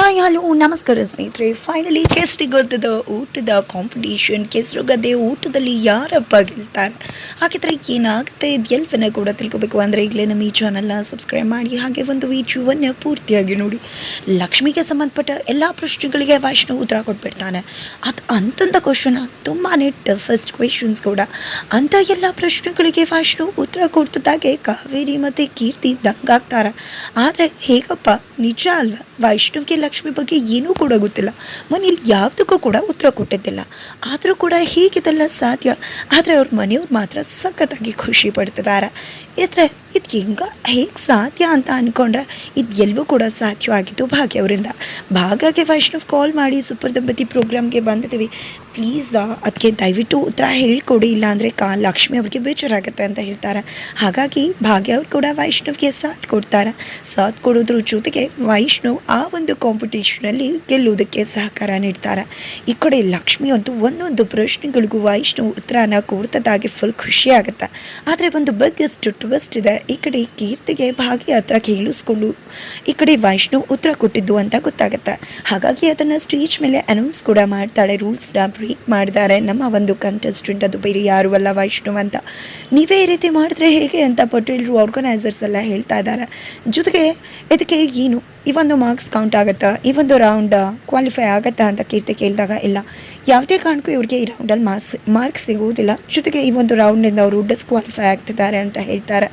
Hi, hello, ನಮಸ್ಕಾರ ಸ್ನೇಹಿತರೆ. Finally ಕೇಸರಿ ಗೊತ್ತದ ಊಟದ ಕಾಂಪಿಟೇಷನ್ ಕೆಸರು ಗದ್ದೆ ಊಟದಲ್ಲಿ ಯಾರಪ್ಪ ಗೆಲ್ತಾರೆ? ಹಾಗಿದ್ರೆ ಏನಾಗುತ್ತೆ? ಇದೆಲ್ವನ್ನ ಕೂಡ ತಿಳ್ಕೊಬೇಕು. ಅಂದರೆ ಈಗಲೇ ನಮ್ಮ ಈ ಚಾನಲ್ನ ಸಬ್ಸ್ಕ್ರೈಬ್ ಮಾಡಿ, ಹಾಗೆ ಒಂದು ವಿಡಿಯೋವನ್ನು ಪೂರ್ತಿಯಾಗಿ ನೋಡಿ. ಲಕ್ಷ್ಮಿಗೆ ಸಂಬಂಧಪಟ್ಟ ಎಲ್ಲ ಪ್ರಶ್ನೆಗಳಿಗೆ ವೈಷ್ಣವ್ ಉತ್ತರ ಕೊಟ್ಬಿಡ್ತಾನೆ. ಅದು ಅಂತಂಥ ಕ್ವಶನ್ ತುಂಬಾ ಟಫೆಸ್ಟ್ ಕ್ವೆಶನ್ಸ್ ಕೂಡ. ಅಂಥ ಎಲ್ಲ ಪ್ರಶ್ನೆಗಳಿಗೆ ವೈಷ್ಣವ್ ಉತ್ತರ ಕೊಡ್ತಿದ್ದಾಗೆ ಕಾವೇರಿ ಮತ್ತು ಕೀರ್ತಿ ದಂಗಾಗ್ತಾರೆ ಆದರೆ ಹೇಗಪ್ಪ? ನಿಜ ಅಲ್ವಾ? ವೈಷ್ಣವ್ಗೆ ಲಕ್ಷ್ಮಿ ಬಗ್ಗೆ ಏನೂ ಕೂಡ ಗೊತ್ತಿಲ್ಲ. ಮನೇಲಿ ಯಾವುದಕ್ಕೂ ಕೂಡ ಉತ್ತರ ಕೊಟ್ಟಿದ್ದಿಲ್ಲ. ಆದರೂ ಕೂಡ ಹೀಗಿದೆಲ್ಲ ಸಾಧ್ಯ. ಆದರೆ ಅವ್ರ ಮನೆಯವ್ರು ಮಾತ್ರ ಸಖತ್ತಾಗಿ ಖುಷಿ ಪಡ್ತಿದ್ದಾರೆ ಇದ್ರೆ ಇದು ಹೆಂಗ ಹೇಗೆ ಸಾಧ್ಯ ಅಂತ ಅಂದ್ಕೊಂಡ್ರೆ ಇದು ಎಲ್ಲವೂ ಕೂಡ ಸಾಧ್ಯವಾಗಿತ್ತು ಭಾಗ್ಯ ಅವರಿಂದ. ಭಾಗ್ಯಗೆ ವೈಷ್ಣವ್ ಕಾಲ್ ಮಾಡಿ ಸೂಪರ್ ದಂಪತಿ ಪ್ರೋಗ್ರಾಮ್ಗೆ ಬಂದಿದ್ದೀವಿ. ಪ್ಲೀಸ್ ಅದಕ್ಕೆ ದಯವಿಟ್ಟು ಉತ್ತರ ಹೇಳ್ಕೊಡಿ ಇಲ್ಲ ಅಂದರೆ ಕಾ ಲಕ್ಷ್ಮಿ ಅವ್ರಿಗೆ ಬೇಜಾರಾಗುತ್ತೆ ಅಂತ ಹೇಳ್ತಾರೆ. ಹಾಗಾಗಿ ಭಾಗ್ಯ ಅವ್ರು ಕೂಡ ವೈಷ್ಣವ್ಗೆ ಸಾಥ್ ಕೊಡ್ತಾರೆ. ಸಾಥ್ ಕೊಡೋದ್ರ ಜೊತೆಗೆ ವೈಷ್ಣವ್ ಆ ಒಂದು ಕಾಂಪಿಟೇಷನಲ್ಲಿ ಗೆಲ್ಲುವುದಕ್ಕೆ ಸಹಕಾರ ನೀಡ್ತಾರೆ. ಈ ಕಡೆ ಲಕ್ಷ್ಮಿ ಅಂತೂ ಒಂದೊಂದು ಪ್ರಶ್ನೆಗಳಿಗೂ ವೈಷ್ಣವ್ ಉತ್ತರನ ಕೊಡ್ತದಾಗಿ ಫುಲ್ ಖುಷಿ ಆಗುತ್ತೆ. ಆದರೆ ಒಂದು ಬಿಗ್ಗೆಸ್ಟ್ ಟ್ವಿಸ್ಟ್ ಇದೆ ಈ ಕಡೆ ಕೀರ್ತಿಗೆ ಭಾಗ್ಯ ಹತ್ರ ಕೇಳಿಸ್ಕೊಂಡು, ಈ ಕಡೆ ವೈಷ್ಣು ಉತ್ತರ ಕೊಟ್ಟಿದ್ದು ಅಂತ ಗೊತ್ತಾಗುತ್ತೆ? ಹಾಗಾಗಿ ಅದನ್ನು ಸ್ಟೇಜ್ ಮೇಲೆ ಅನೌನ್ಸ್ ಕೂಡ ಮಾಡ್ತಾಳೆ ರೂಲ್ಸ್ನ ಬ್ರೇಕ್ ಮಾಡಿದ್ದಾರೆ ನಮ್ಮ ಒಂದು ಕಂಟೆಸ್ಟೆಂಟ್ ಅದು ಬೇರೆ ಯಾರು ಅಲ್ಲ ವೈಷ್ಣು ಅಂತ. ನೀವೇ ಈ ರೀತಿ ಮಾಡಿದ್ರೆ ಹೇಗೆ ಅಂತ ಪಟೇಲ್ರು ಆರ್ಗನೈಸರ್ಸ್ ಎಲ್ಲ ಹೇಳ್ತಾ ಇದ್ದಾರೆ ಜೊತೆಗೆ ಇದಕ್ಕೆ ಏನು ಈ ಒಂದು ಮಾರ್ಕ್ಸ್ ಕೌಂಟ್ ಆಗುತ್ತಾ? ಈ ಒಂದು ರೌಂಡ್ ಕ್ವಾಲಿಫೈ ಆಗುತ್ತಾ ಅಂತ ಕೀರ್ತಿ ಕೇಳಿದಾಗ, ಇಲ್ಲ. ಯಾವುದೇ ಕಾರಣಕ್ಕೂ ಇವ್ರಿಗೆ ಈ ರೌಂಡಲ್ಲಿ ಮಾರ್ಕ್ಸ್ ಮಾರ್ಕ್ಸ್ ಸಿಗುವುದಿಲ್ಲ. ಜೊತೆಗೆ ಈ ಒಂದು ರೌಂಡಿಂದ ಅವರು ಡಿಸ್ಕ್ವಾಲಿಫೈ ಆಗ್ತಿದ್ದಾರೆ ಅಂತ ಹೇಳ್ತಾರೆ.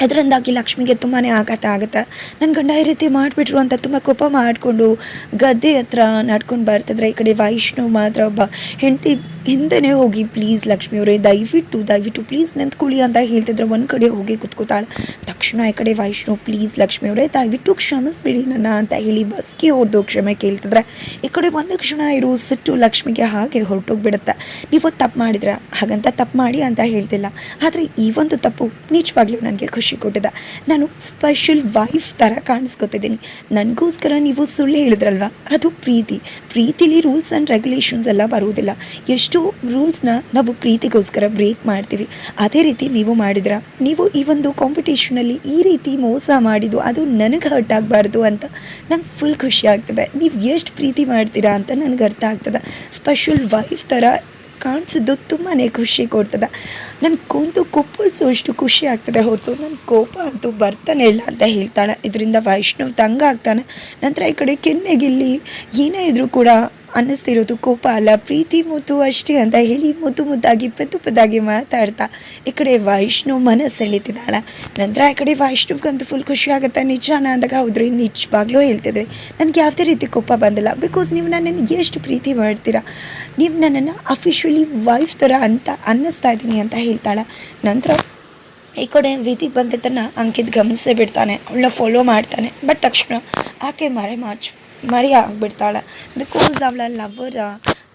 ಅದರಿಂದಾಗಿ ಲಕ್ಷ್ಮಿಗೆ ತುಂಬಾ ಆಘಾತ ಆಗುತ್ತೆ? ನನ್ನ ಗಂಡ ಈ ರೀತಿ ಮಾಡಿಬಿಟ್ರು ಅಂತ ತುಂಬ ಕೋಪ ಮಾಡಿಕೊಂಡು ಗದ್ದೆ ಹತ್ರ ನಡ್ಕೊಂಡು ಬರ್ತಿದ್ರೆ, ಈ ಕಡೆ ವೈಷ್ಣು ಮಾತ್ರ ಒಬ್ಬ ಹೆಂಡತಿ ಹಿಂದೆನೇ ಹೋಗಿ ಪ್ಲೀಸ್ ಲಕ್ಷ್ಮಿ ಅವರೇ, ದಯವಿಟ್ಟು ದಯವಿಟ್ಟು ಪ್ಲೀಸ್ ನಿಂತ್ಕೊಳ್ಳಿ ಅಂತ ಹೇಳ್ತಿದ್ರೆ ಒಂದು ಕಡೆ ಹೋಗಿ ಕುತ್ಕೋತಾಳೆ. ತಕ್ಷಣ ಈ ಕಡೆ ವೈಷ್ಣವ್ ಪ್ಲೀಸ್ ಲಕ್ಷ್ಮಿ ಅವರೇ, ದಯವಿಟ್ಟು ಕ್ಷಮಿಸ್ಬಿಡಿ ನನ್ನ ಅಂತ ಹೇಳಿ ಬಸ್ಗೆ ಹೊಡೆದು ಕ್ಷಮೆ ಕೇಳ್ತಿದ್ರೆ. ಈ ಕಡೆ ಒಂದು ಕ್ಷಣ ಇರೋ, ಸಿಟ್ಟು ಲಕ್ಷ್ಮಿಗೆ ಹಾಗೆ ಹೊರಟೋಗ್ಬಿಡುತ್ತೆ. ನೀವು ತಪ್ಪು ಮಾಡಿದ್ರೆ, ಹಾಗಂತ ತಪ್ಪು ಮಾಡಿ ಅಂತ ಹೇಳ್ತಿಲ್ಲ. ಆದರೆ ಈ ಒಂದು ತಪ್ಪು ನಿಜವಾಗ್ಲೂ ನನಗೆ ಖುಷಿ ಕೊಟ್ಟಿದೆ. ನಾನು ಸ್ಪೆಷಲ್ ವೈಫ್ ಥರ ಕಾಣಿಸ್ಕೊತಿದ್ದೀನಿ. ನನಗೋಸ್ಕರ ನೀವು ಸುಳ್ಳು ಹೇಳಿದ್ರಲ್ವ? ಅದು ಪ್ರೀತಿ. ಪ್ರೀತಿಲಿ ರೂಲ್ಸ್ ಆ್ಯಂಡ್ ರೆಗ್ಯುಲೇಷನ್ಸ್ ಎಲ್ಲ ಬರುವುದಿಲ್ಲ. ಎಷ್ಟು ರೂಲ್ಸ್ನ ನಾವು ಪ್ರೀತಿಗೋಸ್ಕರ ಬ್ರೇಕ್ ಮಾಡ್ತೀವಿ. ಅದೇ ರೀತಿ ನೀವು ಮಾಡಿದ್ರ? ನೀವು ಈ ಒಂದು ಕಾಂಪಿಟೇಷನಲ್ಲಿ ಈ ರೀತಿ ಮೋಸ ಮಾಡಿದ್ದು ಅದು ನನಗೆ ಹರ್ಟ್ ಆಗಬಾರ್ದು ಅಂತ ನಂಗೆ ಫುಲ್ ಖುಷಿ ಆಗ್ತದೆ. ನೀವು ಎಷ್ಟು ಪ್ರೀತಿ ಮಾಡ್ತೀರಾ ಅಂತ ನನಗೆ ಅರ್ಥ ಆಗ್ತದೆ. ಸ್ಪೆಷಲ್ ವೈಫ್ ಥರ ಕಾಣಿಸಿದ್ದು ತುಂಬಾ ಖುಷಿ ಕೊಡ್ತದೆ. ನನ್ನ ಕೂತು ಕುಪ್ಪಳಿಸೋ ಅಷ್ಟು ಖುಷಿ ಆಗ್ತದೆ ಹೊರತು. ನನ್ನ ಕೋಪ ಅಂತೂ ಬರ್ತಾನೆ ಇಲ್ಲ ಅಂತ ಹೇಳ್ತಾಳೆ. ಇದರಿಂದ ವೈಷ್ಣವ್ ತಂಗ ಆಗ್ತಾನೆ. ನಂತರ ಈ ಕಡೆ ಕೆನ್ನೆಗಿಲ್ಲಿ ಏನೇ ಇದ್ರೂ ಕೂಡ ಅನ್ನಿಸ್ತಿರೋದು ಕೋಪ ಅಲ್ಲ. ಪ್ರೀತಿ ಮುದ್ದು ಅಷ್ಟೇ ಅಂತ ಹೇಳಿ ಮುದ್ದು ಮುದ್ದಾಗಿ, ಪೆದ್ದು ಪೆದ್ದಾಗಿ ಮಾತಾಡ್ತಾ ಈ ಕಡೆ ವೈಷ್ಣು ಮನಸ್ಸು ನಂತರ ಆ ಕಡೆ ವೈಷ್ಣವ್ಗಂತೂ ಫುಲ್ ಖುಷಿ ಆಗುತ್ತೆ? ನಿಜಾನ ಅಂದಾಗ ಹೌದ್ರಿ, ನಿಜವಾಗ್ಲೂ ಹೇಳ್ತಿದ್ರಿ. ನನಗೆ ಯಾವುದೇ ರೀತಿ ಕೋಪ ಬಂದಿಲ್ಲ. ಬಿಕಾಸ್ ನೀವು ನನ್ನನ್ನು ಎಷ್ಟು ಪ್ರೀತಿ ಮಾಡ್ತೀರಾ? ನೀವು ನನ್ನನ್ನು ಅಫಿಷಿಯಲಿ ವೈಫ್ ಥರ ಅಂತ ಅನ್ನಿಸ್ತಾ ಇದ್ದೀನಿ ಅಂತ ಹೇಳ್ತಾಳೆ. ನಂತರ ಈ ಕಡೆ ವಿಧಿ ಬಂದಿದ್ದನ್ನು ಅಂಕಿತ್ ಗಮನಿಸೇ ಬಿಡ್ತಾನೆ. ಅವಳನ್ನ ಫಾಲೋ ಮಾಡ್ತಾನೆ. ಬಟ್ ತಕ್ಷಣ ಆಕೆ ಮರೆ ಮಾರ್ಚ್ ಮರಿ ಆಗಿಬಿಡ್ತಾಳೆ. ಬಿಕಾಸ್ ಅವಳ ಲವ್ವರ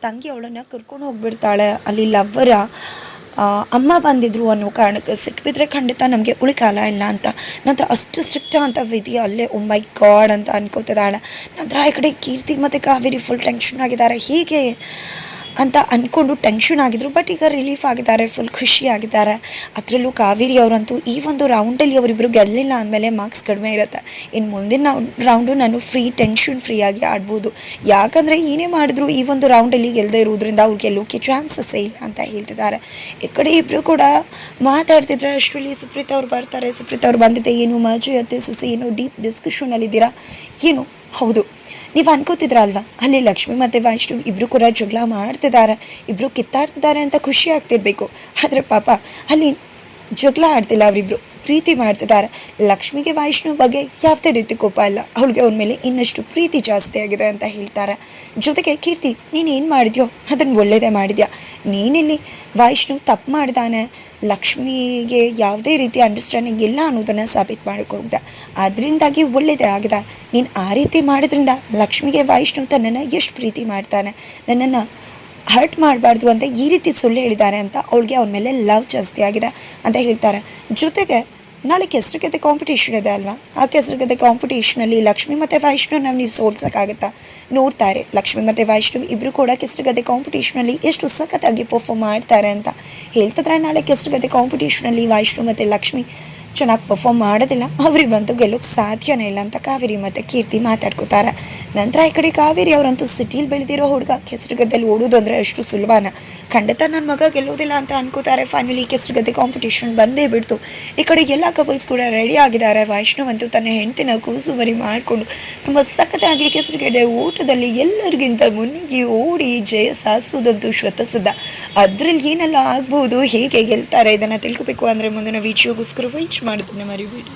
ತಂಗಿ ಅವಳನ್ನ ಕರ್ಕೊಂಡು ಹೋಗಿಬಿಡ್ತಾಳೆ. ಅಲ್ಲಿ ಲವ್ವರ ಅಮ್ಮ ಬಂದಿದ್ರು ಅನ್ನೋ ಕಾರಣಕ್ಕೆ ಸಿಕ್ಕಿಬಿದ್ರೆ ಖಂಡಿತ ನಮಗೆ ಉಳಿಕಾಲ ಇಲ್ಲ ಅಂತ. ನಂತರ ಅಷ್ಟು ಸ್ಟ್ರಿಕ್ಟ್ ಅಂತ ವಿಧಿ ಅಲ್ಲೇ ಓ ಮೈ ಗಾಡ್ ಅಂತ ಅನ್ಕೋತಿದ್ದಾಳೆ. ನಂತರ ಈ ಕಡೆ ಕೀರ್ತಿ ಮತ್ತು ಕಾವೇರಿ ಫುಲ್ ಟೆನ್ಷನ್ ಆಗಿದ್ದಾರೆ. ಹೀಗೆ ಅಂತ ಅಂದ್ಕೊಂಡು ಟೆನ್ಷನ್ ಆಗಿದ್ರು ಬಟ್ ಈಗ ರಿಲೀಫ್ ಆಗಿದ್ದಾರೆ ಫುಲ್ ಖುಷಿ ಆಗಿದ್ದಾರೆ. ಅದರಲ್ಲೂ ಕಾವೇರಿ ಅವರಂತೂ ಈ ಒಂದು ರೌಂಡಲ್ಲಿ ಅವರಿಬ್ಬರು ಗೆಲ್ಲಲಿಲ್ಲ ಅಂದಮೇಲೆ ಮಾರ್ಕ್ಸ್ ಕಡಿಮೆ ಇರುತ್ತೆ. ಇನ್ನು ಮುಂದಿನ ರೌಂಡು ನಾನು ಫ್ರೀ ಟೆನ್ಷನ್ ಫ್ರೀ ಆಗಿ ಆಡ್ಬೋದು. ಯಾಕಂದರೆ ಏನೇ ಮಾಡಿದ್ರು ಈ ಒಂದು ರೌಂಡಲ್ಲಿ ಗೆಲ್ಲದೆ ಇರೋದ್ರಿಂದ ಅವ್ರು ಗೆಲ್ಲೋಕ್ಕೆ ಚಾನ್ಸಸ್ಸೇ ಇಲ್ಲ ಅಂತ ಹೇಳ್ತಿದ್ದಾರೆ. ಈ ಕಡೆ ಇಬ್ಬರು ಕೂಡ ಮಾತಾಡ್ತಿದ್ರೆ, ಅಷ್ಟರಲ್ಲಿ ಸುಪ್ರೀತ್ ಅವ್ರು ಬರ್ತಾರೆ, ಸುಪ್ರೀತ್ ಅವ್ರು ಬಂದಿದ್ದೆ ಏನು ಮಾಜು, ಅತ್ತೆ, ಸುಸಿ, ಏನು ಡೀಪ್ ಡಿಸ್ಕಷನಲ್ಲಿದ್ದೀರಾ ಏನು? ಹೌದು. ನೀವು ಅನ್ಕೋತಿದ್ರ ಅಲ್ವಾ ಅಲ್ಲಿ ಲಕ್ಷ್ಮಿ ಮತ್ತು ವೈಷ್ಣು ಇಬ್ಬರು ಕೂಡ ಜಗಳ ಮಾಡ್ತಿದ್ದಾರೆ ಇಬ್ಬರು ಕಿತ್ತಾಡ್ತಿದ್ದಾರೆ ಅಂತ ಖುಷಿ ಆಗ್ತಿರ್ಬೇಕು. ಆದರೆ ಪಾಪ ಅಲ್ಲಿ ಜಗಳ ಆಡ್ತಿಲ್ಲ ಅವರಿಬ್ಬರು ಪ್ರೀತಿ ಮಾಡ್ತಿದ್ದಾರೆ. ಲಕ್ಷ್ಮಿಗೆ ವೈಷ್ಣವ್ ಬಗ್ಗೆ ಯಾವುದೇ ರೀತಿ ಕೋಪ ಇಲ್ಲ. ಅವಳಿಗೆ ಅವ್ರ ಮೇಲೆ ಇನ್ನಷ್ಟು ಪ್ರೀತಿ ಜಾಸ್ತಿ ಆಗಿದೆ ಅಂತ ಹೇಳ್ತಾರೆ. ಜೊತೆಗೆ, ಕೀರ್ತಿ, ನೀನು ಏನು ಮಾಡಿದ್ಯೋ ಅದನ್ನು ಒಳ್ಳೆಯದೇ ಮಾಡಿದ್ಯಾ? ನೀನಿಲ್ಲಿ ವೈಷ್ಣು ತಪ್ಪು ಮಾಡಿದಾನೆ. ಲಕ್ಷ್ಮಿಗೆ ಯಾವುದೇ ರೀತಿ ಅಂಡರ್ಸ್ಟ್ಯಾಂಡಿಂಗ್ ಇಲ್ಲ ಅನ್ನೋದನ್ನು ಸಾಬೀತು ಮಾಡೋಕೆ ಹೋಗ್ದೆ. ಅದರಿಂದಾಗಿ ಒಳ್ಳೆಯದೇ ಆಗಿದೆ. ನೀನು ಆ ರೀತಿ ಮಾಡೋದ್ರಿಂದ ಲಕ್ಷ್ಮಿಗೆ ವೈಷ್ಣವ್ ತನ್ನನ್ನು ಎಷ್ಟು ಪ್ರೀತಿ ಮಾಡ್ತಾನೆ. ನನ್ನನ್ನು ಹರ್ಟ್ ಮಾಡಬಾರ್ದು ಅಂತ ಈ ರೀತಿ ಸುಳ್ಳು ಹೇಳಿದ್ದಾರೆ ಅಂತ ಅವಳಿಗೆ ಅವ್ರ ಮೇಲೆ ಲವ್ ಜಾಸ್ತಿ ಆಗಿದೆ ಅಂತ ಹೇಳ್ತಾರೆ. ಜೊತೆಗೆ ನಾಳೆ ಕೆಸರು ಗದ್ದೆ ಕಾಂಪಿಟೇಷನ್ ಇದೆ ಅಲ್ವಾ? ಆ ಕೆಸರುಗದ್ದೆ ಕಾಂಪಿಟೇಷನಲ್ಲಿ ಲಕ್ಷ್ಮಿ ಮತ್ತು ವೈಷ್ಣವ್ ನಾವು ನೀವು ಸೋಲ್ಸೋಕ್ಕಾಗತ್ತಾ? ನೋಡ್ತಾರೆ ಲಕ್ಷ್ಮಿ ಮತ್ತು ವೈಷ್ಣವ್ ಇಬ್ಬರು ಕೂಡ ಕೆಸರುಗದ್ದೆ ಕಾಂಪಿಟೇಷನಲ್ಲಿ ಎಷ್ಟು ಸಖತ್ತಾಗಿ ಪರ್ಫಾರ್ಮ್ ಮಾಡ್ತಾರೆ ಅಂತ ಹೇಳ್ತಿದ್ರೆ ನಾಳೆ ಕೆಸರು ಕತೆ ಕಾಂಪಿಟೇಷನಲ್ಲಿ ವೈಷ್ಣವ್ ಮತ್ತು ಲಕ್ಷ್ಮಿ ಚೆನ್ನಾಗಿ ಪರ್ಫಾರ್ಮ್ ಮಾಡೋದಿಲ್ಲ. ಅವರಿಬ್ಬರಂತೂ ಗೆಲ್ಲೋಕ್ಕೆ ಸಾಧ್ಯನೇ ಇಲ್ಲ ಅಂತ ಕಾವೇರಿ ಮತ್ತು ಕೀರ್ತಿ ಮಾತಾಡ್ಕೋತಾರೆ. ನಂತರ ಈ ಕಡೆ ಕಾವೇರಿ ಅವರಂತೂ ಸಿಟಿಲಿ ಬೆಳೆದಿರೋ ಹುಡುಗ ಕೆಸರುಗದ್ದೆಲ್ಲಿ ಓಡೋದು ಅಂದರೆ ಅಷ್ಟು ಸುಲಭನ. ಖಂಡಿತ ನನ್ನ ಮಗ ಗೆಲ್ಲೋದಿಲ್ಲ ಅಂತ ಅನ್ಕೋತಾರೆ. ಫೈನಲಿ ಕೆಸರುಗದ್ದೆ ಕಾಂಪಿಟೇಷನ್ ಬಂದೇ ಬಿಡ್ತು. ಈ ಕಡೆ ಎಲ್ಲ ಕಪಲ್ಸ್ ಕೂಡ ರೆಡಿ ಆಗಿದ್ದಾರೆ. ವೈಷ್ಣವ್ ಅಂತೂ ತನ್ನ ಹೆಂಡತಿನ ಕೂಸು ಮರಿ ಮಾಡಿಕೊಂಡು ತುಂಬ ಸಖತ್ತಾಗಿ ಕೆಸರುಗಡ್ಡೆ ಊಟದಲ್ಲಿ ಎಲ್ಲರಿಗಿಂತ ಮುನ್ನುಗ್ಗಿ ಓಡಿ ಜಯ ಸಾಧಿಸೋದಂತೂ ಶ್ವತಸಿದ್ಧ ಅದರಲ್ಲಿ ಏನೆಲ್ಲ ಆಗ್ಬೋದು ಹೇಗೆ ಗೆಲ್ತಾರೆ ಇದನ್ನು ತಿಳ್ಕೊಬೇಕು ಅಂದರೆ ಮುಂದಿನ ವೀಡಿಯೋಗೋಸ್ಕರ ವೈಚ್ ಮಾಡ್ತೀನಿ ಮರಿಬೇಡಿ